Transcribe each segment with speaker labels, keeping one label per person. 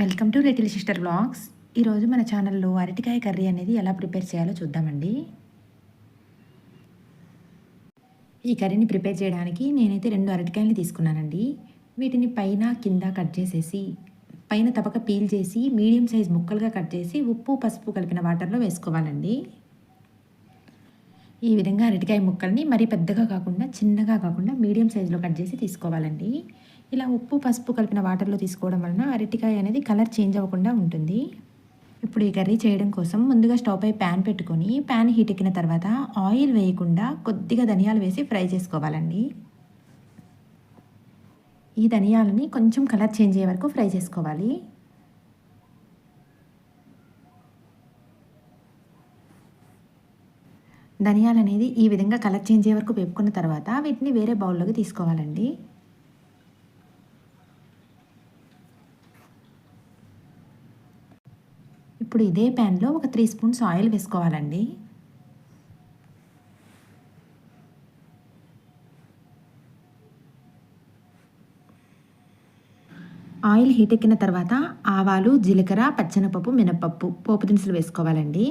Speaker 1: Welcome to little sister blogs. ఈరోజు మన ఛానల్లో అరటికాయ కర్రీ అనేది ఎలా ప్రిపేర్ చేయాలో చూద్దామండి. ఈ కర్రీని ప్రిపేర్ చేయడానికి నేనైతే రెండు అరటికాయలు తీసుకున్నానండి. వీటిని పైన కింద కట్ చేసేసి పైన తపక పీల్ చేసి మీడియం సైజ్ ముక్కలుగా కట్ చేసి ఉప్పు పసుపు కలిపిన వాటర్లో వేసుకోవాలండి. ఈ విధంగా అరటికాయ ముక్కల్ని మరీ పెద్దగా కాకుండా చిన్నగా కాకుండా మీడియం సైజులో కట్ చేసి తీసుకోవాలండి. ఇలా ఉప్పు పసుపు కలిపిన వాటర్లో తీసుకోవడం వలన అరటికాయ అనేది కలర్ చేంజ్ అవ్వకుండా ఉంటుంది. ఇప్పుడు ఈ కర్రీ చేయడం కోసం ముందుగా స్టవ్ పై ప్యాన్ పెట్టుకొని ప్యాన్ హీట్ ఎక్కిన తర్వాత ఆయిల్ వేయకుండా కొద్దిగా ధనియాలు వేసి ఫ్రై చేసుకోవాలండి. ఈ ధనియాలని కొంచెం కలర్ చేంజ్ అయ్యే వరకు ఫ్రై చేసుకోవాలి. ధనియాలు అనేది ఈ విధంగా కలర్ చేంజ్ అయ్యే వరకు వేపుకున్న తర్వాత వీటిని వేరే బౌల్లోకి తీసుకోవాలండి. ఇప్పుడు ఇదే ప్యాన్లో ఒక త్రీ స్పూన్స్ ఆయిల్ వేసుకోవాలండి. ఆయిల్ హీట్ ఎక్కిన తర్వాత ఆవాలు జీలకర్ర పచ్చనపప్పు మినపప్పు పోపు దినుసులు వేసుకోవాలండి.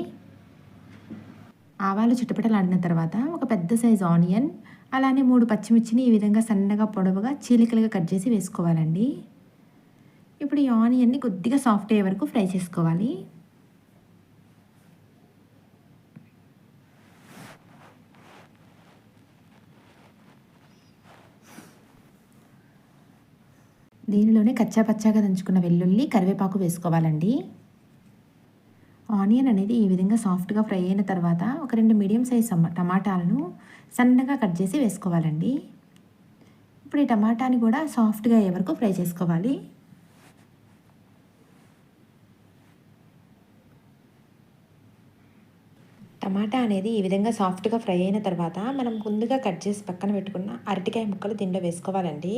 Speaker 1: ఆవాలు చుట్టుపటలాడిన తర్వాత ఒక పెద్ద సైజు ఆనియన్ అలానే మూడు పచ్చిమిర్చిని ఈ విధంగా సన్నగా పొడవుగా చీలికలుగా కట్ చేసి వేసుకోవాలండి. ఇప్పుడు ఈ ఆనియన్ని కొద్దిగా సాఫ్ట్ అయ్యే వరకు ఫ్రై చేసుకోవాలి. దీనిలోనే కచ్చా పచ్చాగా దంచుకున్న వెల్లుల్లి కరివేపాకు వేసుకోవాలండి. ఆనియన్ అనేది ఈ విధంగా సాఫ్ట్గా ఫ్రై అయిన తర్వాత ఒక రెండు మీడియం సైజ్ టమాటాలను సన్నగా కట్ చేసి వేసుకోవాలండి. ఇప్పుడు ఈ టమాటాని కూడా సాఫ్ట్గా అయ్యే వరకు ఫ్రై చేసుకోవాలి. టమాటా అనేది ఈ విధంగా సాఫ్ట్గా ఫ్రై అయిన తర్వాత మనం ముందుగా కట్ చేసి పక్కన పెట్టుకున్న అరటికాయ ముక్కలు దీనిలో వేసుకోవాలండి.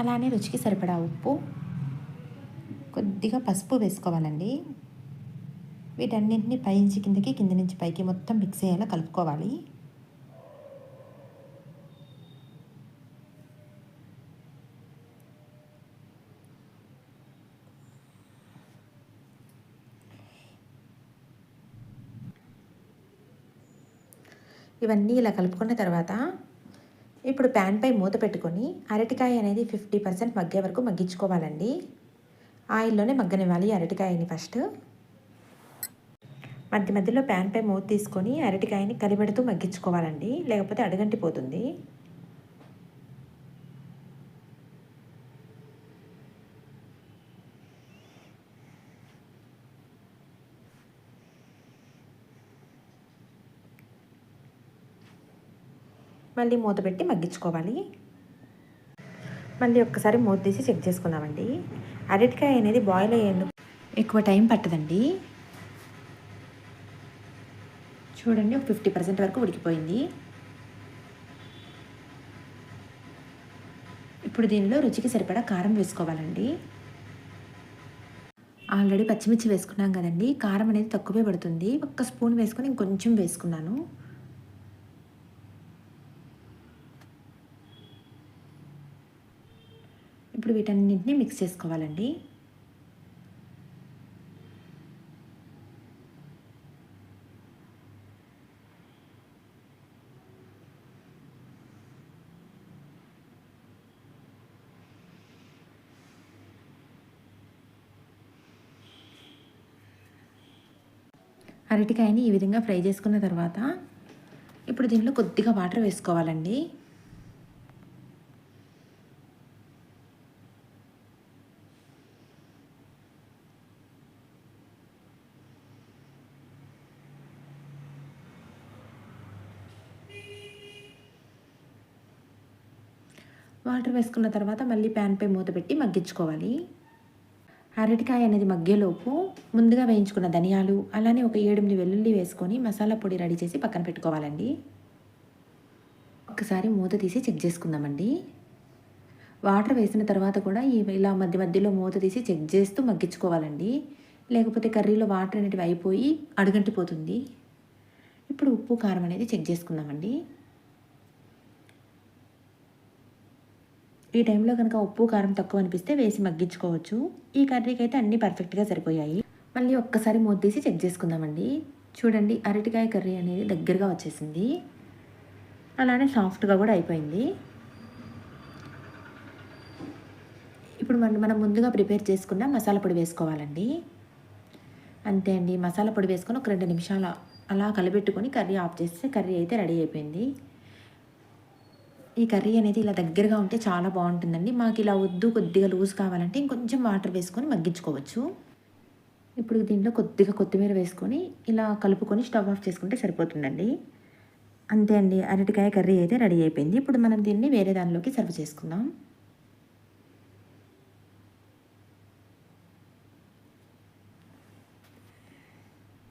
Speaker 1: అలానే రుచికి సరిపడా ఉప్పు. కొద్దిగా పసుపు వేసుకోవాలండి. వీటన్నింటినీ పైనుంచి కిందకి కింద నుంచి పైకి మొత్తం మిక్స్ అయ్యేలా కలుపుకోవాలి. ఇవన్నీ ఇలా కలుపుకున్న తర్వాత ఇప్పుడు ప్యాన్పై మూత పెట్టుకొని అరటికాయ అనేది ఫిఫ్టీ పర్సెంట్ మగ్గే వరకు మగ్గించుకోవాలండి. ఆయిల్లోనే మగ్గనివ్వాలి అరటికాయని ఫస్ట్ మధ్య మధ్యలో ప్యాన్పై మూత తీసుకొని అరటికాయని కలిపెడుతూ మగ్గించుకోవాలండి. లేకపోతే అడగంటిపోతుంది. మళ్ళీ మూత పెట్టి మగ్గించుకోవాలి. మళ్ళీ ఒక్కసారి మూత తీసి చెక్ చేసుకుందామండి. అరటికాయ అనేది బాయిల్ అయ్యేందుకు ఎక్కువ టైం పట్టదండి. చూడండి ఒక ఫిఫ్టీ పర్సెంట్ వరకు ఉడికిపోయింది. ఇప్పుడు దీనిలో రుచికి సరిపడా కారం వేసుకోవాలండి. ఆల్రెడీ పచ్చిమిర్చి వేసుకున్నాం కదండి. కారం అనేది తక్కువే పడుతుంది. ఒక్క స్పూన్ వేసుకొని ఇంకొంచెం వేసుకున్నాను. ఇప్పుడు వీటన్నింటినీ మిక్స్ చేసుకోవాలండి. అరటికాయని ఈ విధంగా ఫ్రై చేసుకున్న తర్వాత ఇప్పుడు దీనిలో కొద్దిగా వాటర్ వేసుకోవాలండి. వాటర్ వేసుకున్న తర్వాత మళ్ళీ ప్యాన్పై మూత పెట్టి మగ్గించుకోవాలి. అరటికాయ అనేది మగ్గేలోపు ముందుగా వేయించుకున్న ధనియాలు అలానే ఒక ఏడుమిది వెల్లుల్లి వేసుకొని మసాలా పొడి రెడీ చేసి పక్కన పెట్టుకోవాలండి. ఒకసారి మూత తీసి చెక్ చేసుకుందామండి. వాటర్ వేసిన తర్వాత కూడా ఇలా మధ్య మధ్యలో మూత తీసి చెక్ చేస్తూ మగ్గించుకోవాలండి. లేకపోతే కర్రీలో వాటర్ అనేటివి అయిపోయి అడుగంటిపోతుంది. ఇప్పుడు ఉప్పు కారం అనేది చెక్ చేసుకుందామండి. ఈ టైంలో కనుక ఉప్పు కారం తక్కువ అనిపిస్తే వేసి మగ్గించుకోవచ్చు. ఈ కర్రీకి అయితే అన్నీ పర్ఫెక్ట్గా సరిపోయాయి. మళ్ళీ ఒక్కసారి మూతీసి చెక్ చేసుకుందామండి. చూడండి అరటికాయ కర్రీ అనేది దగ్గరగా వచ్చేసింది. అలానే సాఫ్ట్గా కూడా అయిపోయింది. ఇప్పుడు మనం మనం ముందుగా ప్రిపేర్ చేసుకున్న మసాలా పొడి వేసుకోవాలండి. అంతే అండి మసాలా పొడి వేసుకొని ఒక రెండు నిమిషాలు అలా కలిపెట్టుకొని కర్రీ ఆఫ్ చేస్తే కర్రీ అయితే రెడీ అయిపోయింది. ఈ కర్రీ అనేది ఇలా దగ్గరగా ఉంటే చాలా బాగుంటుందండి. మాకు ఇలా వద్దు కొద్దిగా లూజ్ కావాలంటే ఇంకొంచెం వాటర్ వేసుకొని మగ్గించుకోవచ్చు. ఇప్పుడు దీంట్లో కొద్దిగా కొత్తిమీర వేసుకొని ఇలా కలుపుకొని స్టవ్ ఆఫ్ చేసుకుంటే సరిపోతుందండి. అంతే అండి. అరటికాయ కర్రీ అయితే రెడీ అయిపోయింది. ఇప్పుడు మనం దీన్ని వేరే దానిలోకి సర్వ్ చేసుకుందాం.